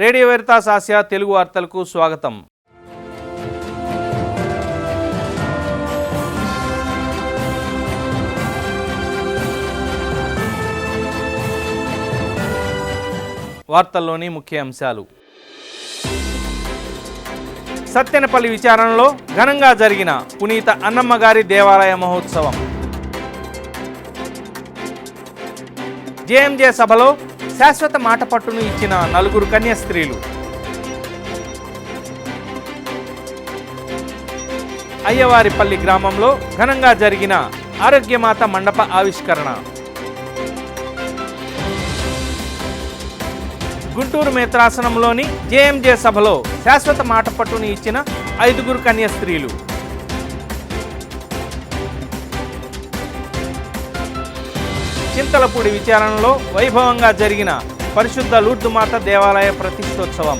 Radio Veritas Asia Telugu వార్తలకు స్వాగతం. వార్తల్లోని ముఖ్య అంశాలు. సత్యనపల్లి విచారణలో ఘనంగా జరిగిన పునీత అన్నమ్మ గారి దేవాలయ మహోత్సవం. జేఎంజే సభలో శాశ్వత మాట పట్టును ఇచ్చిన నలుగురు కన్యాస్త్రీలు అయ్యవారిపల్లి గ్రామంలో ఘనంగా జరిగిన ఆరోగ్యమాత మండప ఆవిష్కరణ. గుంటూరు మేత్రాసనంలోని జేఎంజే సభలో శాశ్వత మాటపట్టును ఇచ్చిన ఐదుగురు కన్యాస్త్రీలు చింతలపూడి విచారణలో వైభవంగా జరిగిన పరిశుద్ధ లూర్దుమాత దేవాలయ ప్రతిష్టోత్సవం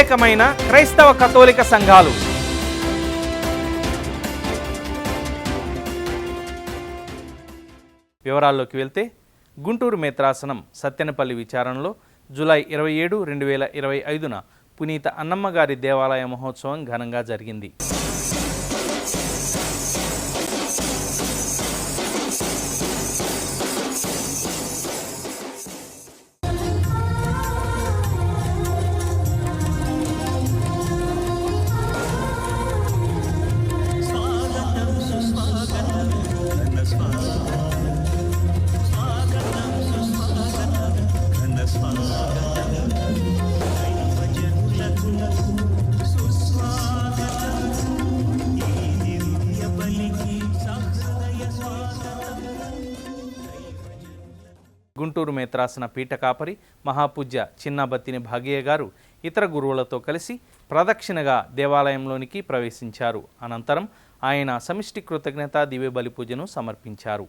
ఏకమైన క్రైస్తవ కథోలిక సంఘాలు. వివరాల్లోకి వెళ్తే గుంటూరు మేత్రాసనం సత్యనపల్లి విచారణలో జూలై ఇరవై ఏడు రెండు వేల ఇరవై ఐదున పునీత అన్నమ్మగారి దేవాలయ మహోత్సవం ఘనంగా జరిగింది. మేత్రాసన పీఠ కాపరి మహాపూజ్య చిన్నబత్తిని భాగయ్య గారు ఇతర గురువులతో కలిసి ప్రదక్షిణగా దేవాలయంలోనికి ప్రవేశించారు. అనంతరం ఆయన సమిష్టి కృతజ్ఞత దివ్య బలి పూజను సమర్పించారు.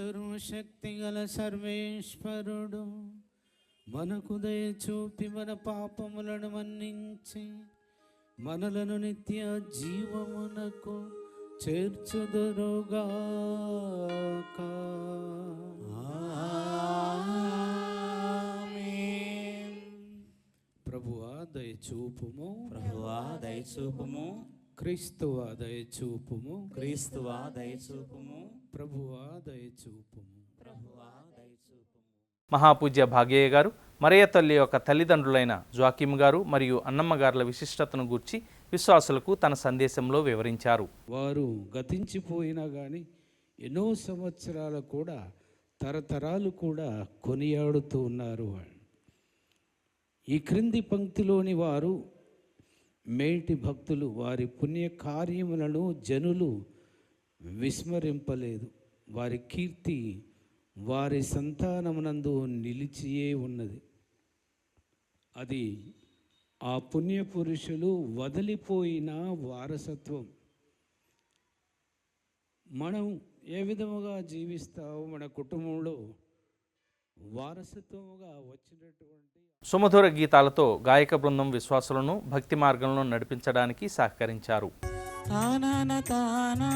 సర్వశక్తిగల సర్వేశ్వరుడు. మనకు దయ చూపి మన పాపములను మన్నించి మనలను నిత్య జీవమునకు చేర్చుదురుగాక ప్రభువా దయ చూపుము. ప్రభువా దయచూపుము క్రీస్తువా దయ చూపుము. క్రీస్తువా దయచూపుము ప్రభువా ప్రభువా దయచూపుము. మహాపూజ్య భాగయ్య గారు మరియ తల్లి యొక్క తల్లిదండ్రులైన జాకిమ్ గారు మరియు అన్నమ్మ గారుల విశిష్టతను గూర్చి విశ్వాసులకు తన సందేశంలో వివరించారు. వారు గతించిపోయినా కానీ ఎన్నో సంవత్సరాలు కూడా తరతరాలు కూడా కొనియాడుతూ ఉన్నారు వాళ్ళు. ఈ క్రింది పంక్తిలోని వారు మేటి భక్తులు వారి పుణ్య కార్యములను జనులు విస్మరింపలేదు. వారి కీర్తి వారి సంతానమునందు నిలిచియే ఉన్నది. అది ఆ పుణ్య పురుషులు వదిలిపోయిన వారసత్వం. మనం ఏ విధముగా జీవిస్తామో మన కుటుంబంలో వారసత్వముగా వచ్చినటువంటి సుమధుర గీతాలతో గాయక బృందం విశ్వాసులను భక్తి మార్గంలో నడిపించడానికి సహకరించారు. తననా తననా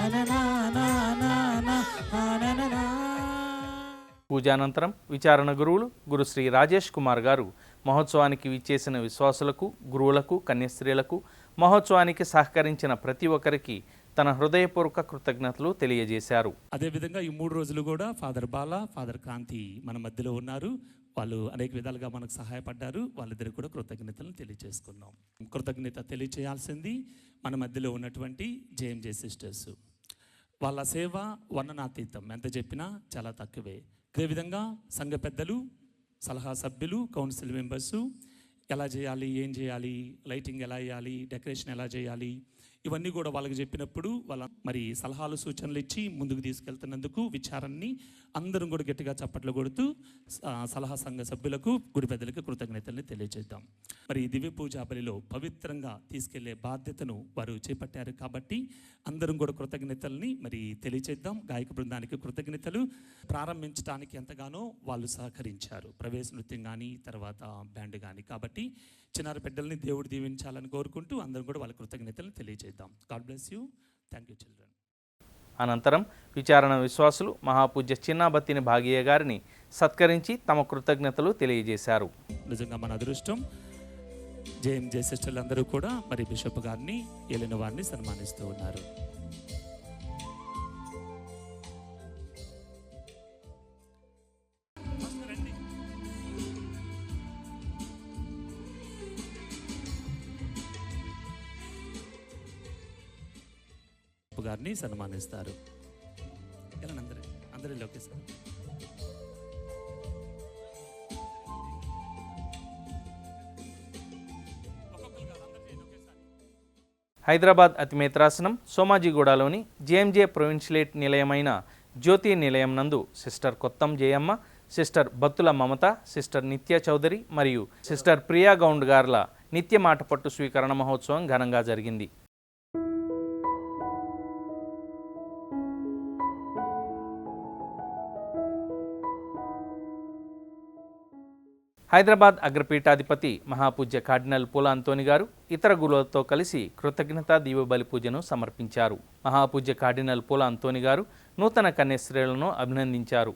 తననా పూజానంతరం విచారణ గురువులు గురుశ్రీ రాజేష్ కుమార్ గారు మహోత్సవానికి విచ్చేసిన విశ్వాసులకు గురువులకు కన్యస్త్రీలకు మహోత్సవానికి సహకరించిన ప్రతి ఒక్కరికి తన హృదయపూర్వక కృతజ్ఞతలు తెలియజేశారు. అదేవిధంగా ఈ మూడు రోజులు కూడా ఫాదర్ బాల ఫాదర్ కాంతి మన మధ్యలో ఉన్నారు. వాళ్ళు అనేక విధాలుగా మనకు సహాయపడ్డారు. వాళ్ళిద్దరు కూడా కృతజ్ఞతలను తెలియజేసుకున్నాం. కృతజ్ఞత తెలియచేయాల్సింది మన మధ్యలో ఉన్నటువంటి జేఎంజే సిస్టర్స్. వాళ్ళ సేవ వర్ణనాతీతం. ఎంత చెప్పినా చాలా తక్కువే. అదేవిధంగా సంఘ పెద్దలు సలహా సభ్యులు కౌన్సిల్ మెంబర్సు ఎలా చేయాలి ఏం చేయాలి లైటింగ్ ఎలా వేయాలి డెకరేషన్ ఎలా చేయాలి ఇవన్నీ కూడా వాళ్ళకి చెప్పినప్పుడు వాళ్ళ మరి సలహాలు సూచనలు ఇచ్చి ముందుకు తీసుకెళ్తున్నందుకు విచారాన్ని అందరం కూడా గట్టిగా చప్పట్లు కొడుతూ సలహా సంఘ సభ్యులకు గుడి పెద్దలకు కృతజ్ఞతల్ని తెలియజేద్దాం. మరి దివ్య పూజా బలిలో పవిత్రంగా తీసుకెళ్ళే బాధ్యతను వారు చేపట్టారు కాబట్టి అందరం కూడా కృతజ్ఞతల్ని మరి తెలియజేద్దాం. గాయక బృందానికి కృతజ్ఞతలు. ప్రారంభించడానికి ఎంతగానో వాళ్ళు సహకరించారు. ప్రవేశ నృత్యం కానీ తర్వాత బ్యాండ్ కానీ కాబట్టి చిన్నారి బిడ్డల్ని దేవుడు దీవించాలని కోరుకుంటూ అందరం కూడా వాళ్ళ కృతజ్ఞతలను తెలియజేద్దాం. God bless you thank you children అనంతరం విచారణ విశ్వాసులు మహాపూజ్య చిన్నాబత్తిని భాగీయ గారిని సత్కరించి తమ కృతజ్ఞతలు తెలియజేశారు. నిజంగా మన అదృష్టం. జేఎంజే సిస్టర్లు అందరూ కూడా మరి బిషప్ గారిని ఏలిన వారిని సన్మానిస్తూ ఉన్నారు. సన్మానిస్తారు ఎలా అందరూ అందరి హైదరాబాద్ అతిమేత్రాసనం సోమాజిగూడలోని జేఎంజే ప్రొవిన్షియలేట్ నిలయమైన జ్యోతి నిలయం నందు sister Kottam Jayamma sister Battula Mamata sister Nitya Chowdary మరియు సిస్టర్ ప్రియా గౌండ్ గార్ల నిత్య మాటపట్టు స్వీకరణ మహోత్సవం ఘనంగా జరిగింది. హైదరాబాద్ అగ్రపీఠాధిపతి మహాపూజ్య కార్డినల్ పూల అంతోని గారు ఇతర గురువులతో కలిసి కృతజ్ఞతా దీవబలి పూజను సమర్పించారు. మహాపూజ్య కార్డినల్ పూల అంతోని గారు నూతన కన్యశ్రేలను అభినందించారు.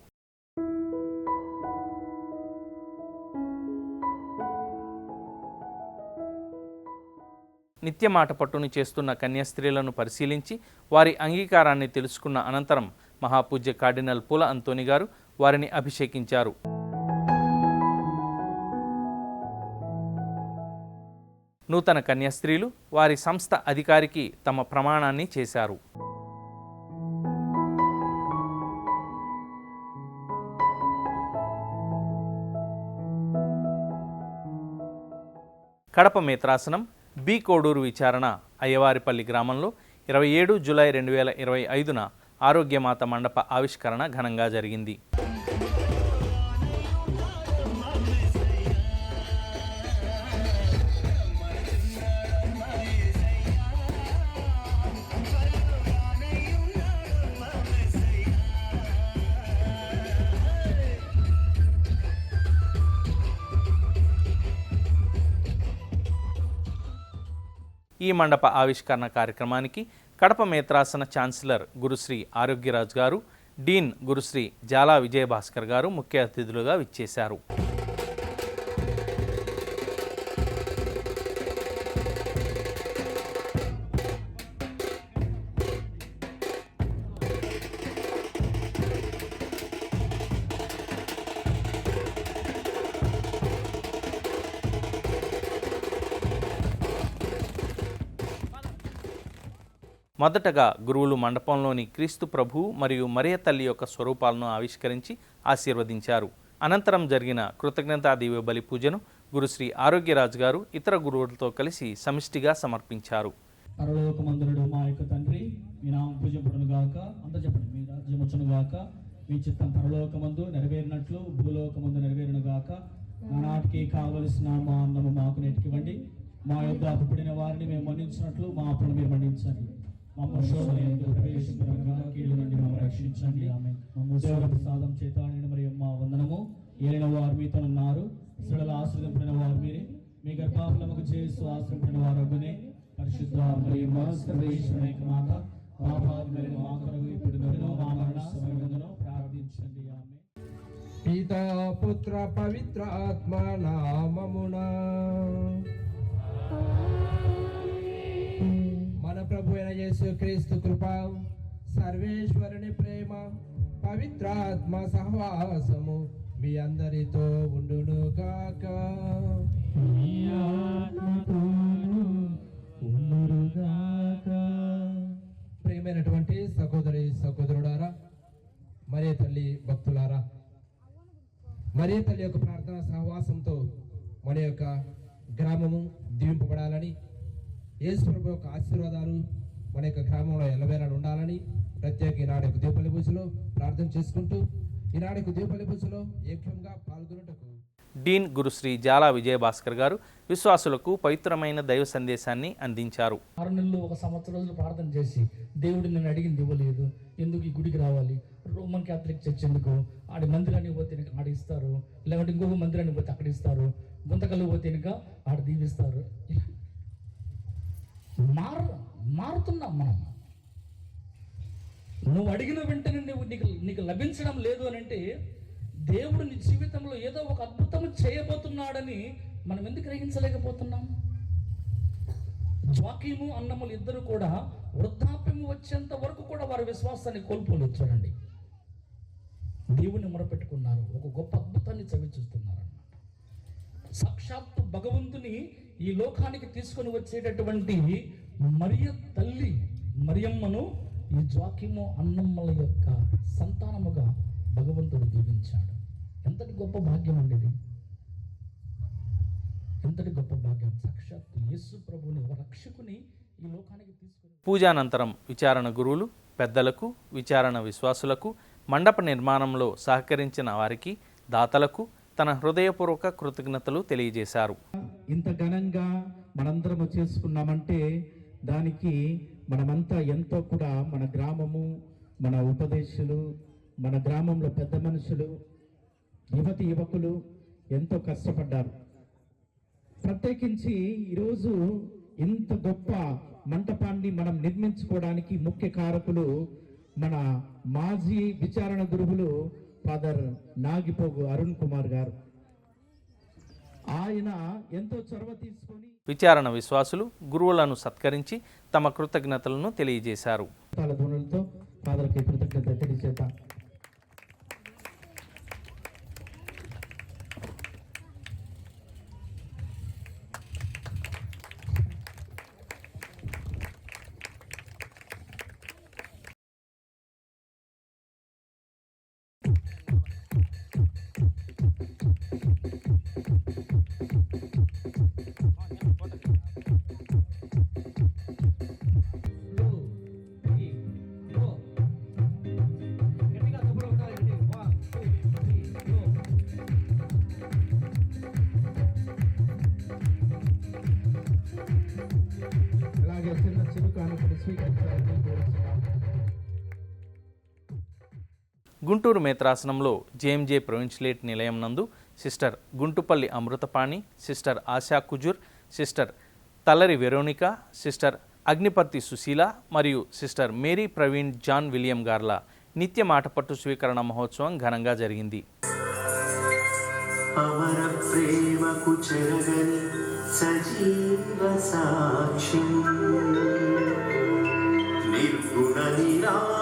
నిత్య మాట పట్టును చేస్తున్న కన్యాస్త్రీలను పరిశీలించి వారి అంగీకారాన్ని తెలుసుకున్న అనంతరం మహాపూజ్య కార్డినల్ పూల అంతోని గారు వారిని అభిషేకించారు. నూతన కన్యాస్త్రీలు వారి సంస్థ అధికారికి తమ ప్రమాణాన్ని చేశారు. కడప మేత్రాసనం బి కోడూరు విచారణ అయ్యవారిపల్లి గ్రామంలో ఇరవై ఏడు జులై రెండు వేల ఇరవై ఐదున ఆరోగ్యమాత మండప ఆవిష్కరణ ఘనంగా జరిగింది. ఈ మండప ఆవిష్కరణ కార్యక్రమానికి కడప మేత్రాసన ఛాన్సలర్ గురుశ్రీ ఆరోగ్యరాజ్ గారు డీన్ గురుశ్రీ జాలా విజయభాస్కర్ గారు ముఖ్య అతిథులుగా విచ్చేశారు. మొదటగా గురువులు మండపంలోని క్రీస్తు ప్రభు మరియు మరియ తల్లి యొక్క స్వరూపాలను ఆవిష్కరించి ఆశీర్వదించారు. అనంతరం జరిగిన కృతజ్ఞతా బలి పూజను గురుశ్రీ ఆరోగ్యరాజు గారు ఇతర గురువులతో కలిసి సమిష్టిగా సమర్పించారు. పరలోకమందుడు మా యొక్క తండ్రి మీ నామం పూజింపడును గాక. అంత చెప్పండి మీ రాజ్యం వచ్చును గాక. మీ చిత్తం పరలోకమందు నెరవేరినట్లు భూలోకమందు నెరవేరును గాక. నానాటికి కావలసిన మా అన్నము మాకు నెట్టివ్వండి మా యొక్క అప్పుడిన వారిని మేము మన్నించినట్లు మా అప్పును మీరు మన్నించండి. మమ్మ శోధనయందు ప్రవేశింపగా కీడు నుండి మమ్మల్ని రక్షించండి. ఆమె ప్రసాదం చేత మరి మా వందనము. ఏలిన వారు మీతో ఉన్నారు. స్త్రీల ఆశ్రదింపడిన వారు మీరే. మీ గర్భాఫలముకు చేసు ఆశ్రయించిన వారు అగునే. పరిశుద్ధ మరియు సర్వేశ్వర మాత పాపాది మరియు మా కొరకు ఇప్పుడు మా మరణ సమయంలో ప్రార్థించండి. ఆమె పితా పుత్ర పవిత్ర ఆత్మ నామమున. మన ప్రభు అయిన యేసు క్రీస్తు కృప సర్వేశ్వరుని ప్రేమ పవిత్రాత్మ సహవాసము మీ అందరితో ఉండును ఉండురుగాక. ప్రియమైనటువంటి సహోదరి సహోదరుడారా మరే తల్లి భక్తులారా మరే తల్లి యొక్క ప్రార్థన సహవాసంతో మన యొక్క గ్రామము దీవింపబడాలని యేసు ప్రభు యొక్క ఆశీర్వాదాలు మన యొక్క గ్రామంలో ఎల్లవేళ ఉండాలని ప్రత్యేక ఈనాడు యొక్క దీపలి పూజలో ప్రార్థన చేసుకుంటూ ఈనాడు యొక్క దీపలి పూజలో ఏక్యంగా పాల్గొనుటకు. డీన్ గురుశ్రీ జాలా విజయభాస్కర్ గారు విశ్వాసులకు పవిత్రమైన దైవ సందేశాన్ని అందించారు. ఆరు నెలలు ఒక సంవత్సరం రోజులు ప్రార్థన చేసి దేవుడు నేను అడిగింది ఇవ్వలేదు. ఎందుకు ఈ గుడికి రావాలి? రోమన్ క్యాథలిక్ చర్చ్ ఎందుకు? ఆడి మందిరానికి పోతే ఆడ ఇస్తారు. లేకుంటే ఇంకొక మందిరానికి పోతే అక్కడ ఇస్తారు. గుంతకల్లు పోతే ఆడ దీవిస్తారు. ఇలా మారు మారుతున్నాం మనం. నువ్వు అడిగిన వెంటనే నువ్వు నీకు నీకు లభించడం లేదు అని అంటే దేవుడు నీ జీవితంలో ఏదో ఒక అద్భుతం చేయబోతున్నాడని మనం ఎందుకు గ్రహించలేకపోతున్నాం? జ్వాకీము అన్నములు ఇద్దరు కూడా వృద్ధాప్యము వచ్చేంత వరకు కూడా వారి విశ్వాసాన్ని కోల్పోలేదు చూడండి. దేవుని మొరపెట్టుకున్నారు. ఒక గొప్ప అద్భుతాన్ని చవి చూస్తున్నారు సాక్షాత్తు భగవంతుని ఈ లోకానికి తీసుకొని వచ్చేటటువంటి మరియ తల్లి మరియమ్మను ఈ జాకిము అన్నమ్మల యొక్క సంతానముగా భగవంతుడు దీవించాడు. ఎంతటి గొప్ప భాగ్యం అండి ఇది? ఎంతటి గొప్ప భాగ్యం? సాక్షాత్ యేసు ప్రభుని రక్షకుని ఈ లోకానికి తీసుకొని పూజానంతరం విచారణ గురువులు పెద్దలకు విచారణ విశ్వాసులకు మండప నిర్మాణంలో సహకరించిన వారికి దాతలకు తన హృదయపూర్వక కృతజ్ఞతలు తెలియజేశారు. ఇంత ఘనంగా మనందరము చేసుకున్నామంటే దానికి మనమంతా ఎంతో కూడా మన గ్రామము మన ఉపదేశులు మన గ్రామంలో పెద్ద మనుషులు యువతి యువకులు ఎంతో కష్టపడ్డారు. ప్రత్యేకించి ఈరోజు ఇంత గొప్ప మంటపాన్ని మనం నిర్మించుకోవడానికి ముఖ్య కారకులు మన మాజీ విచారణ గురువులు ఫాదర్ నాగిపోగు అరుణ్ కుమార్ గారు. ఆయన ఎంతో చొరవ తీసుకొని విచారణ విశ్వాసులు గురువులను సత్కరించి తమ కృతజ్ఞతలను తెలియజేశారు. ఫాదర్కి కృతజ్ఞత తెలియజేద్దాం. అలాగే చిన్న చిరుకు అనుకుని స్వీకరించాలని కోరుతున్నాం గుంటూరు మేత్రాసనంలో జేఎంజే ప్రొవిన్షిలేట్ నిలయం నందు sister Guntupalli Amruthapani sister Asha Kujur sister Tallari Veronica sister Agniparthi Susheela మరియు sister Mary Praveen John William గార్ల నిత్య మాటపట్టు స్వీకరణ మహోత్సవం ఘనంగా జరిగింది. అమర ప్రేమకు చెరగని సజీవ సాక్షి. నిర్గుణ నిరా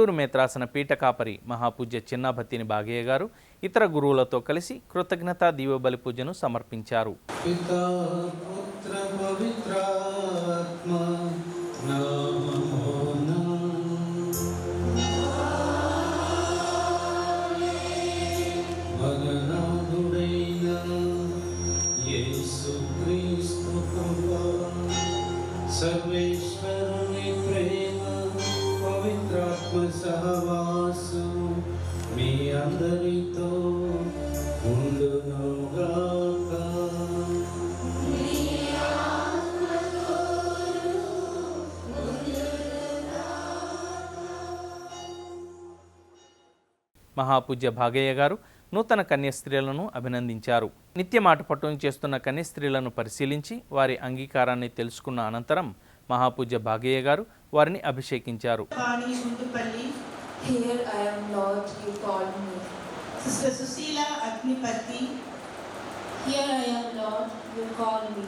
గుంటూరు మేత్రాసన పీఠకాపరి మహాపూజ్య చిన్నాభత్తిని బాగయ్య గారు ఇతర గురువులతో కలిసి కృతజ్ఞతా దీవబలి పూజను సమర్పించారు. సర్వేశ్వర సహవాసం మీ అందరితో ఉండునుగాక. మహాపూజ్య భాగయ్య గారు నూతన కన్యస్త్రీలను అభినందించారు. నిత్యం ఆటపట్టును చేస్తున్న కన్యస్త్రీలను పరిశీలించి వారి అంగీకారాన్ని తెలుసుకున్న అనంతరం మహాపూజ్య భాగయ్య గారు వారిని అభిషేకించారు Pani Gundupalli, Here I am, Lord, you called me. Sister Susila Agnipati, Here I am, Lord, you called me.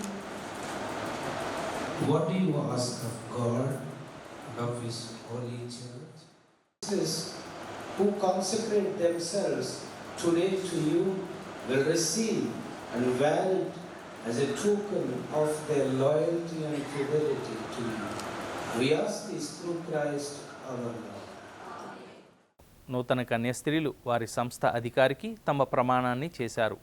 What do you ask of God and of His holy church? Sisters who consecrate themselves today to you will receive and wear it as a token of their loyalty and fidelity to you. నూతన కన్యస్త్రీలు వారి సంస్థ అధికారికి తమ ప్రమాణాన్ని చేశారు.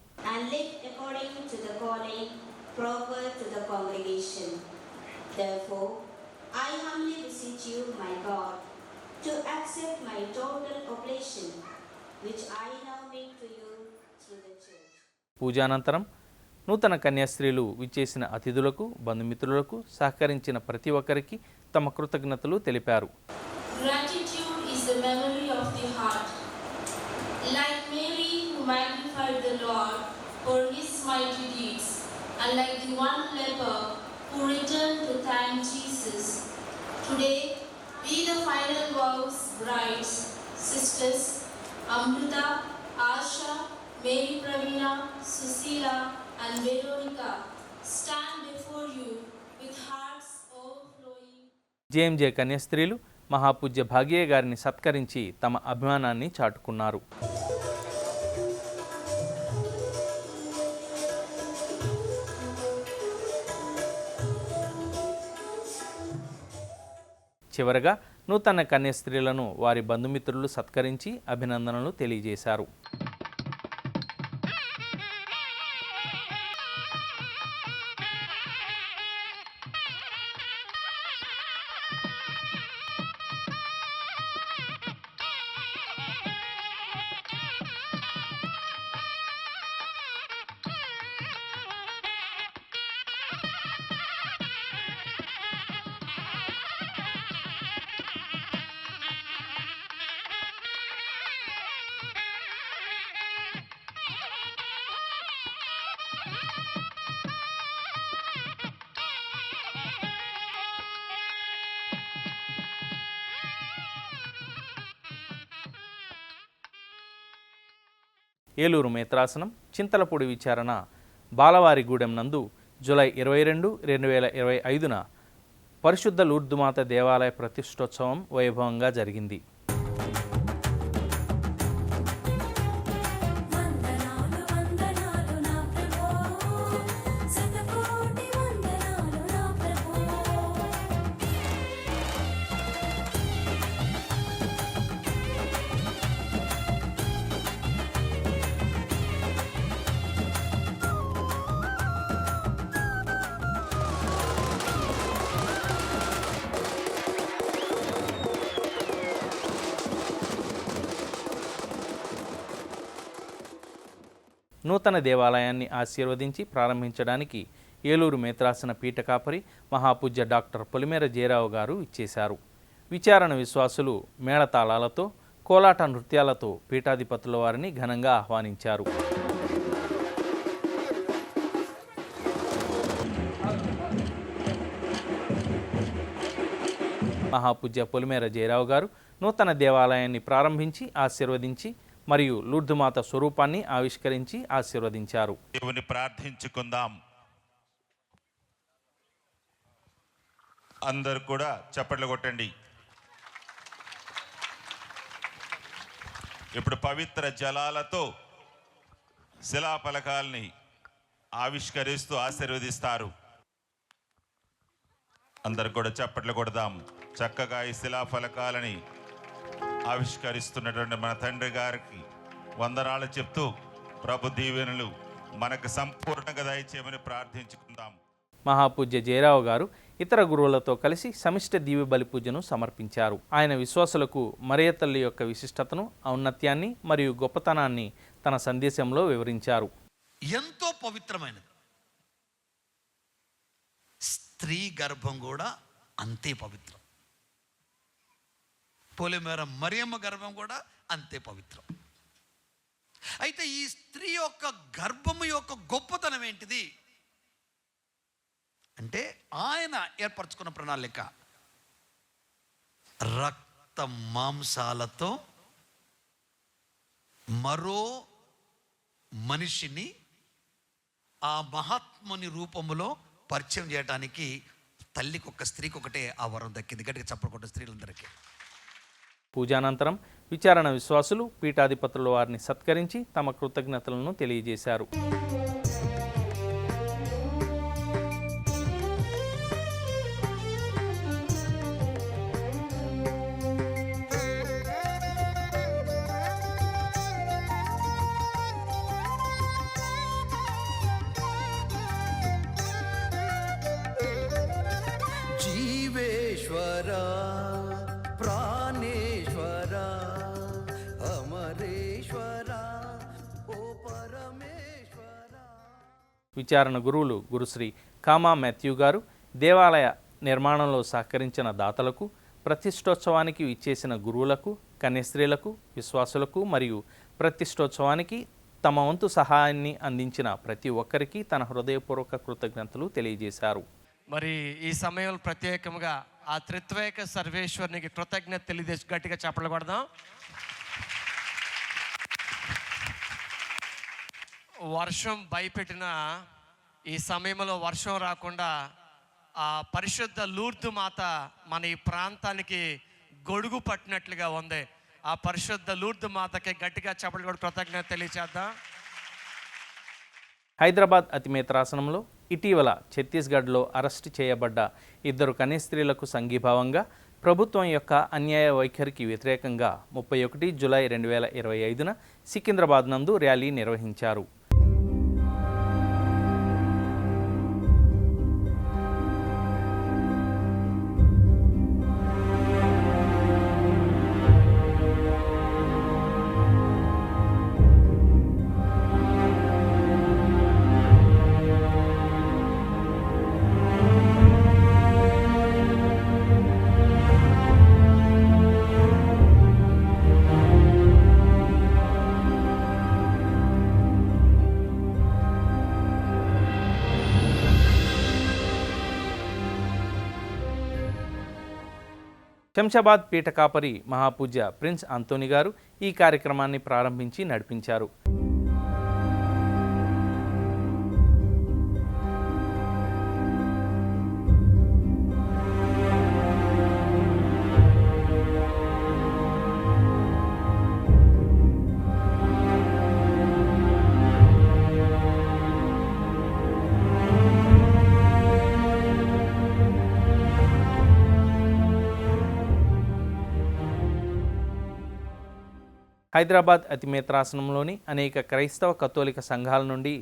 పూజానంతరం నూతన కన్యాస్త్రీలు విచ్చేసిన అతిథులకు బంధుమిత్రులకు సహకరించిన ప్రతి ఒక్కరికి తమ కృతజ్ఞతలు తెలిపారు Gratitude is the memory of the heart. Like Mary who magnified the Lord for his mighty deeds, and like the one leper who returned to thank Jesus. Today, the final vows brides, sisters, Amrita, Asha, Mary Pravina, Susila, and Veronica stand before you with hearts. JMJ కన్యాస్త్రీలు మహాపూజ్య భాగ్యయ్య గారిని సత్కరించి తమ అభిమానాన్ని చాటుకున్నారు. చివరగా నూతన కన్యాస్త్రీలను వారి బంధుమిత్రులు సత్కరించి అభినందనలు తెలియజేశారు. ఏలూరు మేత్రాసనం చింతలపూడి విచారణ బాలవారిగూడెం నందు జూలై ఇరవై రెండు రెండు వేల ఇరవై ఐదున పరిశుద్ధ లూర్దుమాత దేవాలయ ప్రతిష్టోత్సవం వైభవంగా జరిగింది. నూతన దేవాలయాన్ని ఆశీర్వదించి ప్రారంభించడానికి ఏలూరు మేత్రాసన పీఠ కాపరి మహాపూజ్య డాక్టర్ పొలిమేర జయరావు గారు ఇచ్చేశారు. విచారణ విశ్వాసులు మేళతాళాలతో కోలాట నృత్యాలతో పీఠాధిపతుల వారిని ఘనంగా ఆహ్వానించారు. మహాపూజ్య పొలిమేర జయరావు గారు నూతన దేవాలయాన్ని ప్రారంభించి ఆశీర్వదించి మరియు లూర్ధుమాత స్వరూపాన్ని ఆవిష్కరించి ఆశీర్వదించారు. దేవుని ప్రార్థించుకుందాం. అందరు కూడా చప్పట్లు కొట్టండి. ఇప్పుడు పవిత్ర జలాలతో శిలాఫలకాల్ని ఆవిష్కరిస్తూ ఆశీర్వదిస్తారు. అందరు కూడా చప్పట్లు కొడదాం. చక్కగా ఈ శిలాఫలకాలని ఆవిష్కరిస్తున్నటువంటి మన తండ్రి గారికి వందనాలు చెప్తూ ప్రభు దీవెనలు మనకు సంపూర్ణంగా దయచేయమని ప్రార్థించుకుందాం. మహాపూజ్య జయరావు గారు ఇతర గురువులతో కలిసి సమిష్ట దీవి బలి పూజను సమర్పించారు. ఆయన విశ్వాసులకు మరియ తల్లి యొక్క విశిష్టతను ఔన్నత్యాన్ని మరియు గొప్పతనాన్ని తన సందేశంలో వివరించారు. ఎంతో పవిత్రమైనది. స్త్రీ గర్భం కూడా అంతే పవిత్రం. పోలేమేర? మరియమ్మ గర్భం కూడా అంతే పవిత్రం. అయితే ఈ స్త్రీ యొక్క గర్భము యొక్క గొప్పతనం ఏంటిది? అంటే ఆయన ఏర్పరచుకున్న ప్రణాళిక. రక్త మాంసాలతో మరో మనిషిని ఆ మహాత్ముని రూపములో పరిచయం చేయడానికి తల్లికి ఒక స్త్రీకి ఒకటే ఆ వరం దక్కింది. గట్టిగా చెప్పకుండా స్త్రీలందరికీ. పూజానంతరం విచారణ విశ్వాసులు పీఠాధిపతుల వారిని సత్కరించి తమ కృతజ్ఞతలను తెలియజేశారు. విచారణ గురువులు గురుశ్రీ కామా మాథ్యూ గారు దేవాలయ నిర్మాణంలో సహకరించిన దాతలకు ప్రతిష్టోత్సవానికి ఇచ్చేసిన గురువులకు కన్యస్త్రీలకు విశ్వాసులకు మరియు ప్రతిష్టోత్సవానికి తమ వంతు సహాయాన్ని అందించిన ప్రతి ఒక్కరికి తన హృదయపూర్వక కృతజ్ఞతలు తెలియజేశారు. మరి ఈ సమయంలో ప్రత్యేకంగా ఆ త్రిత్వేక సర్వేశ్వరునికి కృతజ్ఞత తెలియజేసి గట్టిగా చెప్పలు కొడదాం వర్షం భయపెట్టిన ఈ సమయంలో వర్షం రాకుండా ఆ పరిశుద్ధ లూర్దు మాత మన ఈ ప్రాంతానికి గొడుగు పట్టినట్లుగా ఉంది. ఆ పరిశుద్ధ లూర్దు మాతకి గట్టిగా చెప్పలు కూడా కృతజ్ఞత తెలియచేద్దాం. హైదరాబాద్ అతిమేత్రాసనంలో ఇటీవల ఛత్తీస్గఢ్లో అరెస్టు చేయబడ్డ ఇద్దరు కన్యస్త్రీలకు సంఘీభావంగా ప్రభుత్వం యొక్క అన్యాయ వైఖరికి వ్యతిరేకంగా ముప్పై ఒకటి జులై రెండు వేల ఇరవై ఐదున సికింద్రాబాద్ నందు ర్యాలీ నిర్వహించారు. శంషాబాద్ పీఠ కాపరి మహాపూజ్య ప్రిన్స్ అంతోని గారు ఈ కార్యక్రమాన్ని ప్రారంభించి నడిపించారు. హైదరాబాద్ అతిమేత్రాసనంలోని అనేక క్రైస్తవ కథోలిక సంఘాల నుండి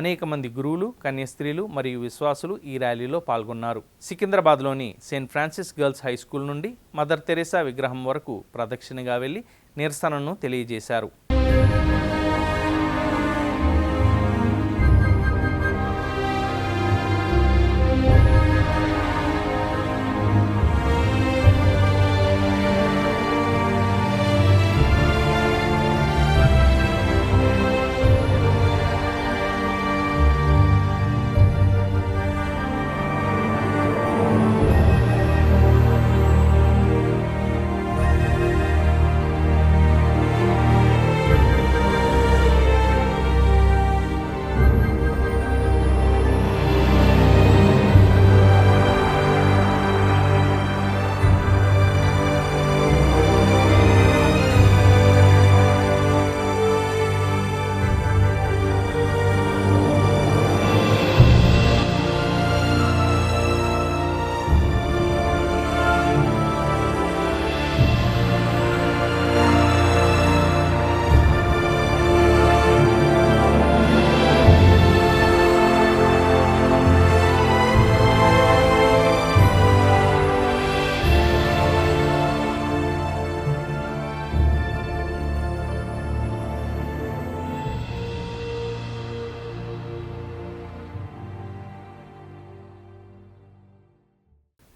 అనేక మంది గురువులు కన్యస్త్రీలు మరియు విశ్వాసులు ఈ ర్యాలీలో పాల్గొన్నారు. సికింద్రాబాద్లోని Saint Francis girls high school నుండి మదర్ తెరేసా విగ్రహం వరకు ప్రదక్షిణగా వెళ్ళి నిరసనను తెలియజేశారు.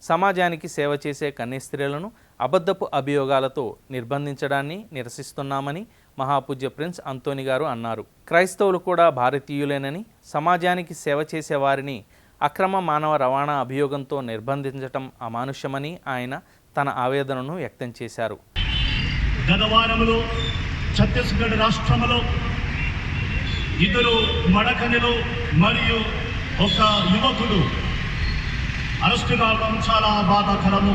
సమాజానికి సేవ చేసే కన్యస్త్రీలను అబద్ధపు అభియోగాలతో నిర్బంధించడాన్ని నిరసిస్తున్నామని మహాపూజ్య ప్రిన్స్ అంతోని గారు అన్నారు. క్రైస్తవులు కూడా భారతీయులేనని సమాజానికి సేవ చేసే వారిని అక్రమ మానవ రవాణా అభియోగంతో నిర్బంధించటం అమానుష్యమని ఆయన తన ఆవేదనను వ్యక్తం చేశారు. గత ఛత్తీస్గఢ్ రాష్ట్రములో ఇద్దరు మడకనిలో మరియు ఒక యువకుడు అరెస్టు కావడం చాలా బాధాకరము.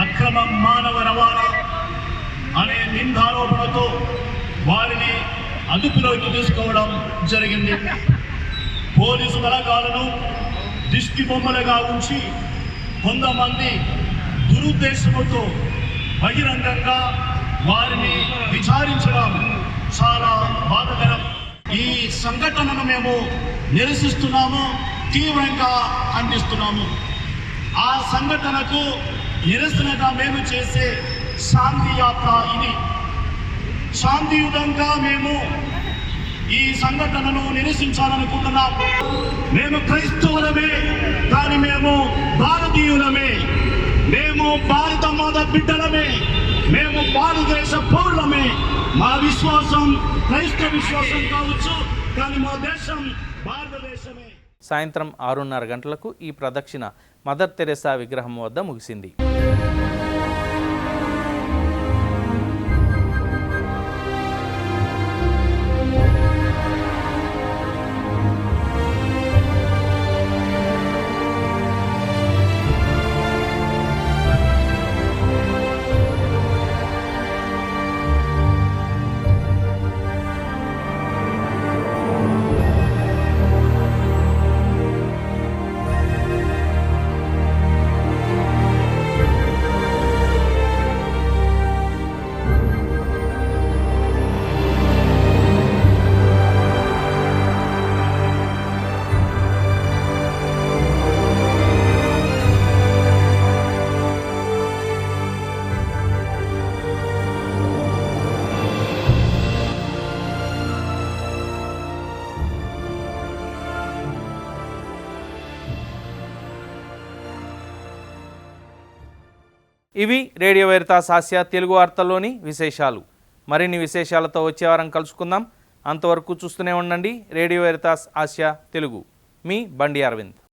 అక్రమ మానవ రవాణా అనే నిందారోపణతో వారిని అదుపులోకి తీసుకోవడం జరిగింది. పోలీసు బలగాలను దిష్టి బొమ్మలుగా ఉంచి కొంతమంది దురుద్దేశంతో బహిరంగంగా వారిని విచారించడం చాలా బాధకరం. ఈ సంఘటనను మేము నిరసిస్తున్నాము. తీవ్రంగా ఖండిస్తున్నాము. ఆ సంఘటనకు నిరసనగా మేము చేసే శాంతి యాత్ర ఇది. శాంతియుతంగా మేము ఈ సంఘటనను నిరసించాలనుకుంటున్నాం. మేము క్రైస్తవులమే కానీ మేము భారతీయులమే. మేము భారత మాత బిడ్డలమే. మేము భారతదేశ పౌరులమే. మా విశ్వాసం క్రైస్తవ విశ్వాసం కావచ్చు కానీ మా దేశం భారతదేశమే. సాయంత్రం ఆరున్నర గంటలకు ఈ ప్రదక్షిణ మదర్ తెరెసా విగ్రహం వద్ద ముగిసింది. ఇవి రేడియో వేరితాస్ ఆసియా తెలుగు వార్తల్లోని విశేషాలు. మరిన్ని విశేషాలతో వచ్చే వారం కలుసుకుందాం. అంతవరకు చూస్తూనే ఉండండి. Radio Veritas Asia Telugu. మీ బండి అరవింద్.